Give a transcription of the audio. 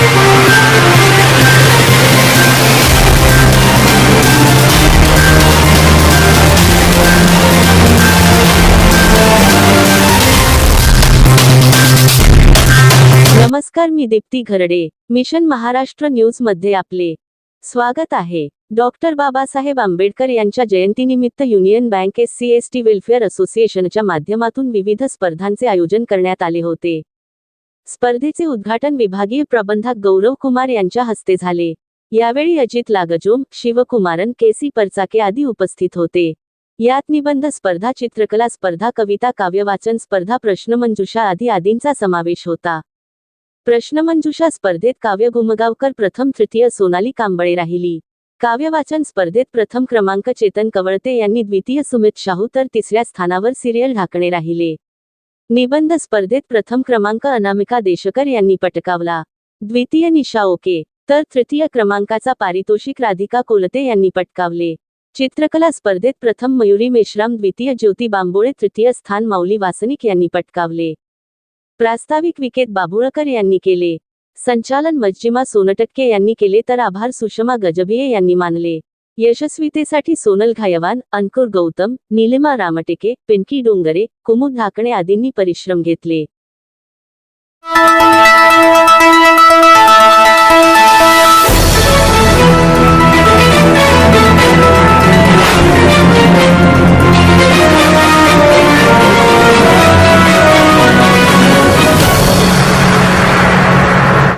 नमस्कार मी दीप्ती घरडे. मिशन महाराष्ट्र न्यूजमध्ये आपले स्वागत आहे. डॉक्टर बाबासाहेब आंबेडकर यांच्या जयंतीनिमित्त union bank S C S T welfare असोसिएशनच्या माध्यमातून विविध स्पर्धांचे आयोजन करण्यात आले होते. स्पर्धेचे उद्घाटन विभागीय प्रबंधक गौरव कुमार यांच्या हस्ते झाले. यावेळी अजित लागजोम शिवकुमारन केसी परचाके आदी उपस्थित होते. यात निबंध स्पर्धा चित्रकला स्पर्धा कविता काव्यवाचन स्पर्धा प्रश्नमंजुषा आदी आदींचा समावेश होता. प्रश्नमंजुषा स्पर्धेत काव्य घुमगावकर प्रथम तृतीय सोनाली कांबळे राहिली. काव्यवाचन स्पर्धेत प्रथम क्रमांक चेतन कवळते यांनी द्वितीय सुमित शाहू तर तिसऱ्या स्थानावर सिरियल ढाकणे राहिले. निबंध स्पर्धेत प्रथम क्रमांक अनामिका देशकर यांनी पटकावला. द्वितीय निशा ओके तर तृतीय क्रमांकाचा पारितोषिक राधिका कोलते यांनी पटकावले. चित्रकला स्पर्धेत प्रथम मयुरी मेश्राम द्वितीय ज्योती बांबोळे तृतीय स्थान माऊली वासनिक यांनी पटकावले. प्रास्ताविक विकेत बाबुळकर यांनी केले. संचालन मज्जिमा सोनटक्के यांनी केले तर आभार सुषमा गजभिये यांनी मानले. यशस्वीतेसाठी सोनल घायवान अंकुर गौतम निलिमा रामटेके पिंकी डोंगरे कुमुद ढाकणे आदींनी परिश्रम घेतले.